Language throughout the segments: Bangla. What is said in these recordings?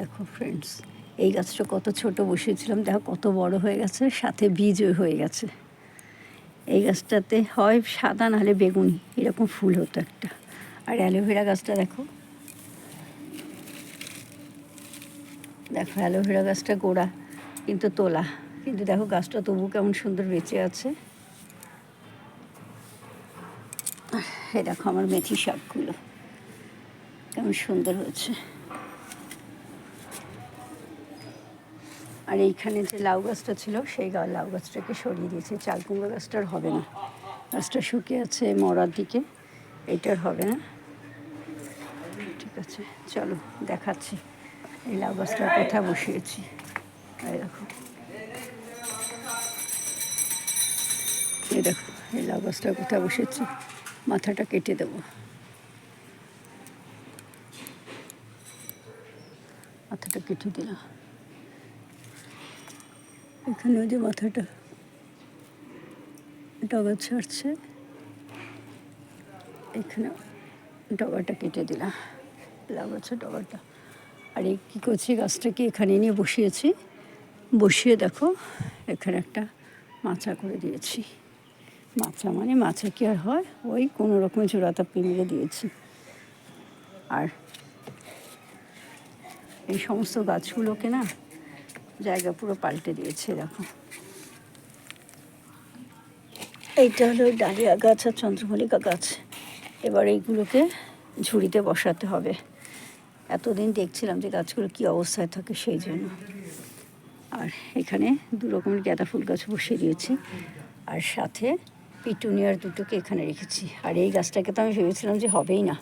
দেখো ফ্রেন্ডস এই গাছটা কত ছোট বসিয়েছিলাম, দেখো কত বড় হয়ে গেছে, সাথে বীজও হয়ে গেছে। এই গাছটাতে হয় সাদা, নাহলে বেগুনি, এরকম ফুল হতো একটা। আর অ্যালোভেরা গাছটা দেখো। দেখো অ্যালোভেরা গাছটা গোড়া, কিন্তু তোলা। কিন্তু দেখো গাছটা তবু কেমন সুন্দর বেঁচে আছে। এই দেখো আমার মেথি শাকগুলো, কেমন সুন্দর হয়েছে। আর এইখানে যে লাউ গাছটা ছিল, সেই লাউ গাছটাকে সরিয়ে দিয়েছে। চাল কুমড়ো গাছটার হবে না। গাছটা শুকিয়ে আছে মরার দিকে। এইটার হবে না। ঠিক আছে, চলো দেখাচ্ছি। এই লাউ গাছটার কোথা বসিয়েছি। এই দেখো। এই দেখো, এই লাউ গাছটার কোথা বসেছি মাথাটা কেটে দেবো। মাথাটা কেটে দিলাম। এখানে ওই যে মাথাটা, ডগা ছাড়ছে। এখানে ডগাটা কেটে দিলাম। গাছের ডগাটা। আর এই কী করছি গাছটাকে এখানে নিয়ে বসিয়েছি? বসিয়ে দেখো, এখানে একটা মাচা করে দিয়েছি। মাচা মানে মাচা কি আর হয়? ওই কোনো রকমের জোড়াতা মেরে দিয়েছি। আর এই সমস্ত গাছগুলোকে না জায়গা পুরো পাল্টে দিয়েছে, দেখো। এইটা হলো ডালিয়া গাছ আর চন্দ্রমল্লিকা গাছ। এবার এইগুলোকে ঝুড়িতে বসাতে হবে। এতদিন দেখছিলাম যে গাছগুলো কী অবস্থায় থাকে সেই জন্য। আর এখানে দু রকমের গাঁদা ফুল গাছ বসিয়ে দিয়েছি। আর সাথে পিটুনিয়ার দুটোকে এখানে রেখেছি। আর এই গাছটাকে তো আমি ভেবেছিলাম যে হবেই না।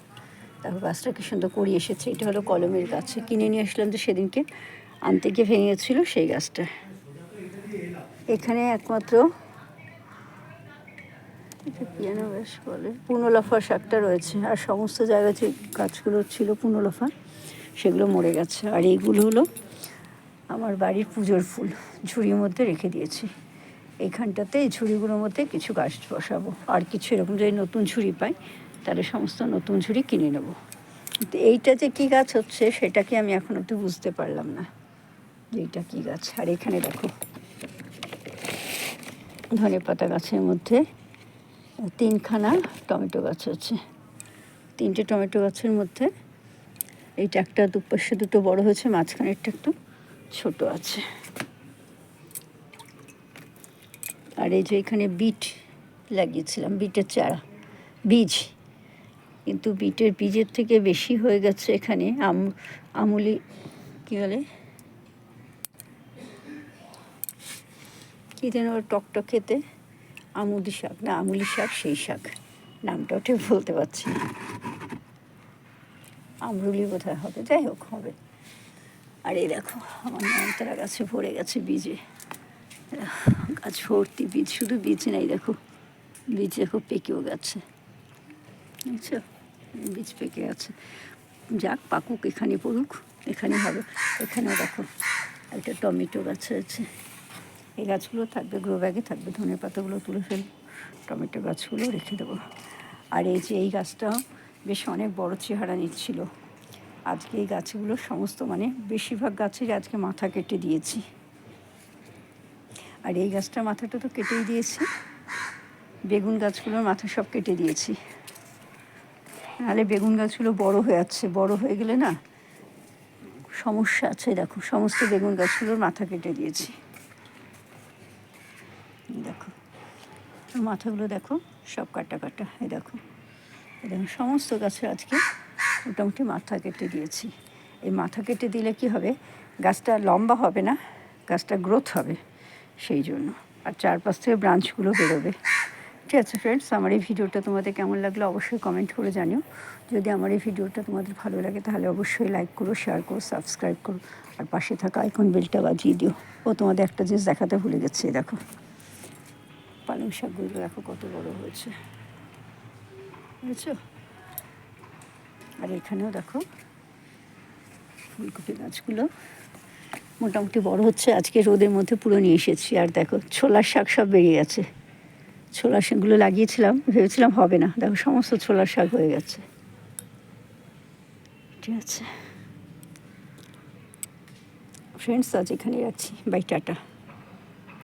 তারপর গাছটা কি সুন্দর করি এসেছে। এটা হলো কলমের গাছ। কিনে নিয়ে আসলাম তো সেদিনকে। আনতে গিয়ে ভেঙেছিল সেই গাছটা। এখানে একমাত্র বলে, পুনলাফা শাকটা রয়েছে। আর সমস্ত জায়গায় যে গাছগুলো ছিল পুনলাফা, সেগুলো মরে গেছে। আর এইগুলো হলো আমার বাড়ির পুজোর ফুল, ঝুড়ির মধ্যে রেখে দিয়েছি। এইখানটাতে এই ঝুড়িগুলোর মধ্যে কিছু গাছ বসাবো। আর কিছু এরকম যদি নতুন ঝুড়ি পাই, তাহলে সমস্ত নতুন ঝুড়ি কিনে নেব। এইটা যে কী গাছ হচ্ছে সেটাকে আমি এখন একটু বুঝতে পারলাম না। এইটা কী গাছ? আর এখানে দেখো, ধনে পাতা গাছের মধ্যে তিনখানা টমেটো গাছ আছে। তিনটে টমেটো গাছের মধ্যে এইটা একটা, দুপাশে দুটো বড় হয়েছে, মাঝখানেরটা একটু ছোট আছে। আর এই যে এখানে বিট লাগিয়েছিলাম, বিটের চারা, বীজ। কিন্তু বিটের বীজের থেকে বেশি হয়ে গেছে এখানে আম, আমুলি, কী বলে? কী যেন টকটক খেতে? আমুলি শাক। না, আমুলি শাক, সেই শাক। নামটা ওটা বলতে পারছি আমরুলি বোধহয় হবে। যাই হোক, হবে। আর এই দেখো, আমার নয়নতারা গাছে ভরে গেছে বীজে। গাছ ভর্তি বীজ, শুধু বীজ নেই, দেখো। বীজ দেখো, পেকেও গেছে। বুঝছ? বীজ পেকে গেছে। যাক, পাকুক, এখানে পড়ুক, এখানে হবে। এখানেও দেখো, একটা টমেটো গাছ আছে এই গাছগুলো থাকবে গ্রো ব্যাগে থাকবে, ধনে পাতাগুলো তুলে ফেল, টমেটো গাছগুলো রেখে দেবো। আর এই যে এই গাছটা বেশ অনেক বড় চেহারা নিচ্ছিল। আজকে এই গাছগুলো সমস্ত মানে বেশিরভাগ গাছের আজকে মাথা কেটে দিয়েছি। আর এই গাছটার মাথাটা তো কেটেই দিয়েছি। বেগুন গাছগুলোর মাথা সব কেটে দিয়েছি। নাহলে বেগুন গাছগুলো বড় হয়ে যাচ্ছে, বড় হয়ে গেলে না সমস্যা আছে। দেখো, সমস্ত বেগুন গাছগুলোর মাথা কেটে দিয়েছি এই দেখো আর মাথাগুলো দেখো, সব কাটা কাটা, এই দেখো। এই দেখো, সমস্ত গাছের আজকে মোটামুটি মাথা কেটে দিয়েছি। এই মাথা কেটে দিলে কি হবে? গাছটা লম্বা হবে না, গাছটা গ্রোথ হবে সেই জন্য। আর চারপাশ থেকে ব্রাঞ্চগুলো বেরোবে। ঠিক আছে ফ্রেন্ডস আমার এই ভিডিওটা তোমাদের কেমন লাগল অবশ্যই কমেন্ট করে জানিও। যদি আমার এই ভিডিওটা তোমাদের ভালো লাগে তাহলে অবশ্যই লাইক করো শেয়ার করো সাবস্ক্রাইব করো, আর পাশে থাকা আইকন বেলটা বাজিয়ে দিও। ও তোমাদের একটা জিনিস দেখাতে ভুলে গেছে দেখো। পালং শাকগুলো দেখো কত বড় হয়েছে। বুঝেছ? আর এখানেও দেখো ফুলকপি গাছগুলো মোটামুটি বড় হচ্ছে। আজকে রোদের মধ্যে পুরো নিয়ে এসেছি। আর দেখো ছোলার শাক সব বেরিয়ে গেছে। ছোলার শাকগুলো লাগিয়েছিলাম, ভেবেছিলাম হবে না। দেখো সমস্ত ছোলার শাক হয়ে গেছে। ঠিক আছে। ফ্রেন্ডস আজ এখানে রাখছি। By tata